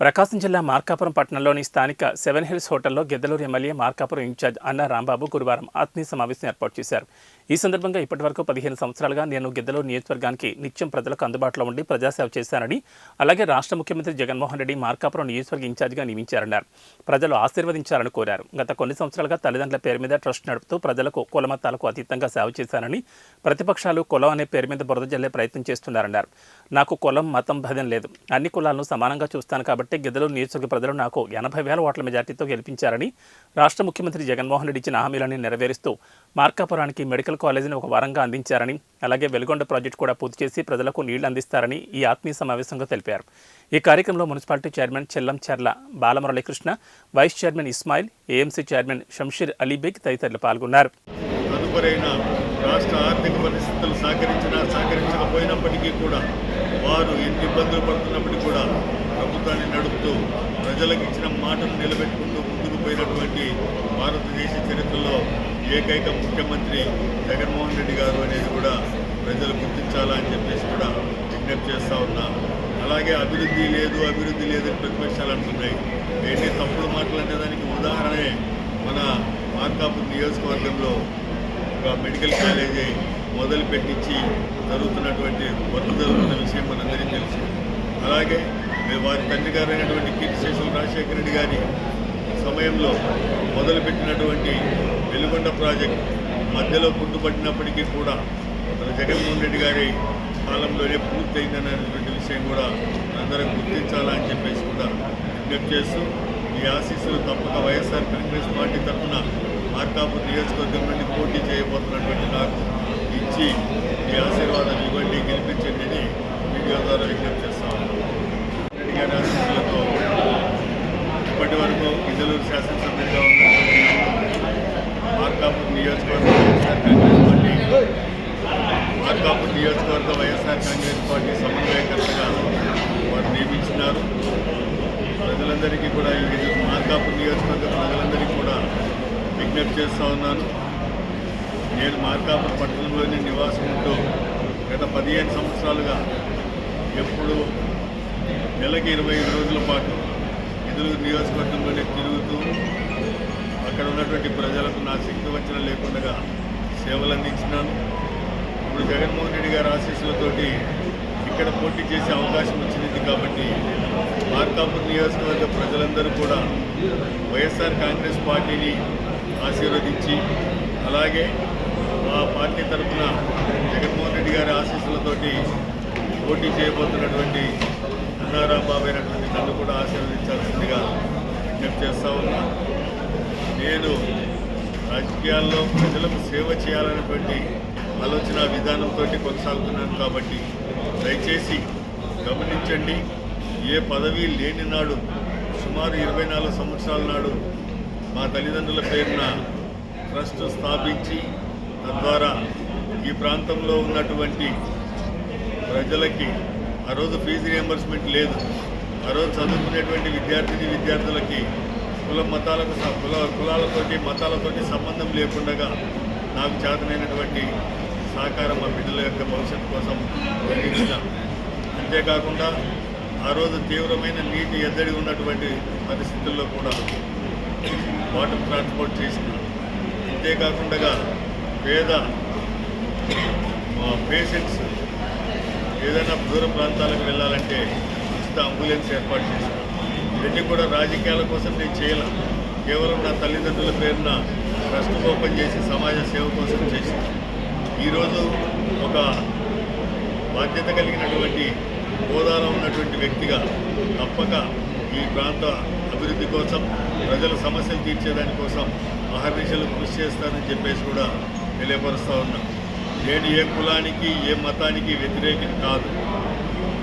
ప్రకాశం జిల్లా మార్కాపురం పట్టణంలోని స్థానిక సెవెన్ హిల్స్ హోటల్లో గెద్దలూరు ఎమ్మెల్యే మార్కాపురం ఇన్ఛార్జ్ అన్న రాంబాబు గురువారం ఆత్మీయ సమావేశం ఏర్పాటు చేశారు. ఈ సందర్భంగా ఇప్పటివరకు పదిహేను సంవత్సరాలుగా నేను గిద్దలూరు నియోజకవర్గానికి నిత్యం ప్రజలకు అందుబాటులో ఉండి ప్రజాసేవ చేశానని అలాగే రాష్ట్ర ముఖ్యమంత్రి జగన్మోహన్ రెడ్డి మార్కాపురం నియోజకవర్గ ఇన్ఛార్జిగా నియమించారన్నారు. ప్రజలు ఆశీర్వదించాలని కోరారు. గత కొన్ని సంవత్సరాలుగా తల్లిదండ్రుల పేరు మీద ట్రస్ట్ నడుపుతూ ప్రజలకు కులమతాలకు అతీతంగా సేవ చేశానని ప్రతిపక్షాలు కులం అనే పేరు మీద బురద జల్లే ప్రయత్నం చేస్తున్నారన్నారు. నాకు కులం మతం భేదం లేదు. అన్ని కులాలను సమానంగా చూస్తాను కాబట్టి గిద్దలూరు నియోజకవర్గ ప్రజలు నాకు ఎనభై వేల ఓట్ల మెజార్టీతో గెలిపించారని రాష్ట్ర ముఖ్యమంత్రి జగన్మోహన్ రెడ్డి ఇచ్చిన హామీలను నెరవేరుస్తూ మార్కాపురానికి మెడికల్ కాలేజీని ఒక వరంగా అందించారని అలాగే వెలుగొండ ప్రాజెక్టు కూడా పూర్తి చేసి ప్రజలకు నీళ్ళు అందిస్తారని ఈ ఆత్మీయ సమావేశంగా తెలిపారు. ఈ కార్యక్రమంలో municipality chairman Chellam Cherla Balamuralikrishna vice chairman Ismail AMC chairman Shamsheer Alibeg తదితరులు పాల్గొన్నారు. రాష్ట్ర ఆర్థిక పరిస్థితులు సహకరించినా సహకరించకపోయినప్పటికీ కూడా వారు ఎన్ని ఇబ్బందులు పడుతున్నప్పటికీ కూడా ప్రభుత్వాన్ని నడుపుతూ ప్రజలకు ఇచ్చిన మాటను నిలబెట్టుకుంటూ ముందుకు పోయినటువంటి భారతదేశ చరిత్రలో ఏకైక ముఖ్యమంత్రి జగన్మోహన్ రెడ్డి గారు అనేది కూడా ప్రజలు గుర్తించాలా అని చెప్పేసి కూడా విజ్ఞప్తి చేస్తూ ఉన్నా. అలాగే అభివృద్ధి లేదు అభివృద్ధి లేదని ప్రతిపక్షాలు అంటున్నాయి. ఏంటి తప్పుడు మాటలు అనేదానికి ఉదాహరణే మన మార్కాపూర్ నియోజకవర్గంలో ఒక మెడికల్ కాలేజీ మొదలుపెట్టించి జరుగుతున్నటువంటి వర్క్ జరుగుతున్న విషయం మనందరికీ తెలుసు. అలాగే మీ వారి తండ్రి గారైనటువంటి అయినటువంటి కీర్తి శేషులు రాజశేఖర రెడ్డి గారి సమయంలో మొదలుపెట్టినటువంటి వెలుగొండ ప్రాజెక్ట్ మధ్యలో పుట్టుపట్టినప్పటికీ కూడా మన జగన్మోహన్ రెడ్డి గారి కాలంలోనే పూర్తయిందనేటువంటి విషయం కూడా అందరం గుర్తించాలని చెప్పేసి కూడా విజ్ఞప్తి చేస్తూ ఈ ఆశీస్సులు తప్పక వైఎస్ఆర్ కాంగ్రెస్ పార్టీ తరఫున మార్కాపూర్ నియోజకవర్గం నుండి పోటీ చేయబోతున్నటువంటి నాకు ఇచ్చి ఈ ఆశీర్వాదం ఇవ్వండి గెలిపించండి అని వీడియో ద్వారా విజ్ఞప్తి చేస్తాను రెడ్డి గారి ఆశీస్సులతో ఇప్పటి వరకు గిద్దలూరు శాసనసభ్యులుగా ఉన్నటువంటి మార్కాపూర్ నియోజకవర్గం వైఎస్ఆర్ కాంగ్రెస్ పార్టీ మార్కాపూర్ నియోజకవర్గ వైఎస్ఆర్ కాంగ్రెస్ పార్టీ సమన్వయకర్తగా వారు నియమించినారు. ప్రజలందరికీ కూడా ఈ మార్కాపూర్ నియోజకవర్గ విజ్ఞప్తి చేస్తూ ఉన్నాను. నేను మార్కాపురం పట్టణంలోని నివాసం ఉంటూ గత పదిహేను సంవత్సరాలుగా ఎప్పుడు నెలకి ఇరవై ఐదు రోజుల పాటు ఎదురు నియోజకవర్గంలోనే తిరుగుతూ అక్కడ ఉన్నటువంటి ప్రజలకు నా శక్తి వచ్చిన లేకుండా సేవలు అందించినాను. ఇప్పుడు జగన్మోహన్ రెడ్డి గారి ఆశీస్సులతోటి ఇక్కడ పోటీ చేసే అవకాశం వచ్చింది కాబట్టి మార్కాపూర్ నియోజకవర్గ ప్రజలందరూ కూడా వైఎస్ఆర్ కాంగ్రెస్ పార్టీని ఆశీర్వదించి అలాగే మా పార్టీ తరఫున జగన్మోహన్ రెడ్డి గారి ఆశీస్సులతోటి పోటీ చేయబోతున్నటువంటి అన్నారాంబాబు అయినటువంటి నన్ను కూడా ఆశీర్వదించాల్సిందిగా విజ్ఞప్తి చేస్తా ఉన్నా. నేను రాజకీయాల్లో ప్రజలకు సేవ చేయాలనేటువంటి ఆలోచన విధానంతో కొనసాగుతున్నాను కాబట్టి దయచేసి గమనించండి ఏ పదవి లేని నాడు సుమారు ఇరవై నాలుగు సంవత్సరాల నాడు మా తల్లిదండ్రుల పేరున ట్రస్ట్ స్థాపించి తద్వారా ఈ ప్రాంతంలో ఉన్నటువంటి ప్రజలకి ఆ రోజు ఫీజు రియంబర్స్మెంట్ లేదు. ఆ రోజు చదువుకునేటువంటి విద్యార్థిని విద్యార్థులకి కుల మతాలకు కుల కులాలతోటి మతాలతోటి సంబంధం లేకుండా నాకు చేతనైనటువంటి సహకారం మా బిడ్డల యొక్క భవిష్యత్తు కోసం అందించిన. అంతేకాకుండా ఆ రోజు తీవ్రమైన నీటి ఎద్దడి ఉన్నటువంటి పరిస్థితుల్లో కూడా వాటర్ ట్రాన్స్పోర్ట్ చేసిన అంతేకాకుండా పేద పేషెంట్స్ ఏదైనా దూర ప్రాంతాలకు వెళ్ళాలంటే ఉచిత అంబులెన్స్ ఏర్పాటు చేశాను ఇవన్నీ కూడా రాజకీయాల కోసం నేను చేయలే. కేవలం నా తల్లిదండ్రుల పేరున ట్రస్ట్ ఓపెన్ చేసి సమాజ సేవ కోసం చేసింది ఈరోజు ఒక బాధ్యత కలిగినటువంటి హోదాలో ఉన్నటువంటి వ్యక్తిగా తప్పక ఈ ప్రాంత అభివృద్ధి కోసం ప్రజల సమస్యలు తీర్చేదాని కోసం అహర్నిశలు కృషి చేస్తానని చెప్పేసి కూడా తెలియపరుస్తూ ఉన్నాం. నేను ఏ కులానికి ఏ మతానికి వ్యతిరేకిని కాదు.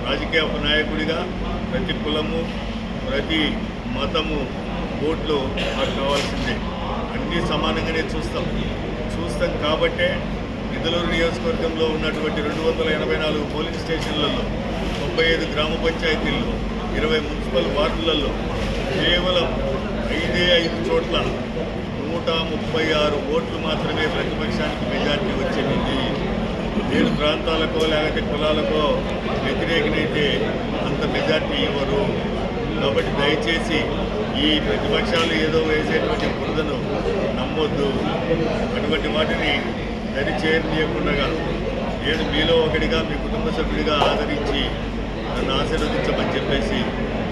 రాజకీయ నాయకుడిగా ప్రతి కులము ప్రతి మతము ఓట్లు మాకు కావాల్సిందే. అన్నీ సమానంగానే చూస్తాం. చూస్తాం కాబట్టే నిధులూరు నియోజకవర్గంలో ఉన్నటువంటి రెండు వందల ఎనభై నాలుగు పోలింగ్ స్టేషన్లలో తొంభై ఐదు గ్రామ పంచాయతీల్లో ఇరవై మున్సిపల్ వార్డులలో కేవలం ఐదే ఐదు చోట్ల నూట ముప్పై ఆరు ఓట్లు మాత్రమే ప్రతిపక్షానికి మెజార్టీ వచ్చింది ఏడు ప్రాంతాలకో లేకపోతే కులాలకో వ్యతిరేకనైతే అంత మెజార్టీ ఇవ్వరు. కాబట్టి దయచేసి ఈ ప్రతిపక్షాలు ఏదో వేసేటువంటి బురదను నమ్మొద్దు. అటువంటి వాటిని దరి చేయనీయకుండా నేను మీలో ఒకటిగా మీ కుటుంబ సభ్యుడిగా ఆదరించి నన్ను ఆశీర్వదించమని చెప్పేసి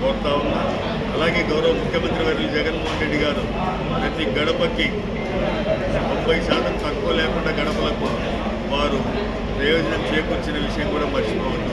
కోరుతా ఉన్నాను అలాగే గౌరవ ముఖ్యమంత్రి వర్యులు జగన్మోహన్ రెడ్డి గారు ప్రతి గడపకి తొంభై శాతం తక్కువ లేకుండా గడపలకు వారు ప్రయోజనం చేకూర్చిన విషయం కూడా మర్చిపోవద్దు.